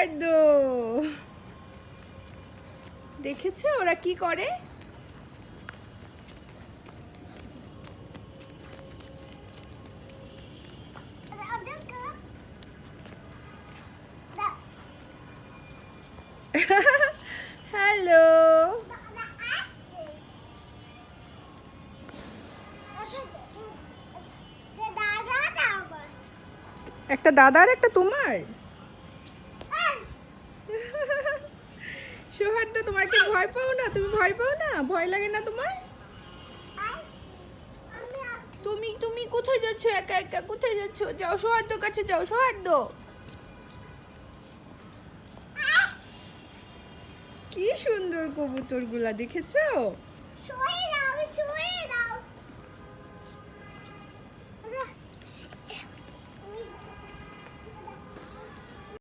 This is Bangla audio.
সৌহার্দ্য দেখেছ ওরা কি করে? হ্যালো। একটা দাদার একটা তোমার? সৌহার্দ্য, তোমার কি ভয় পাও না? তুমি ভয় পাও না? ভয় লাগে না তোমার? তুমি তুমি কোথায় যাচ্ছ? একা একা কোথায় যাচ্ছ? যাও সৌহার্দ্য কাছে যাও, সৌহার্দ্য। কি সুন্দর কবুতরগুলা, দেখেছ?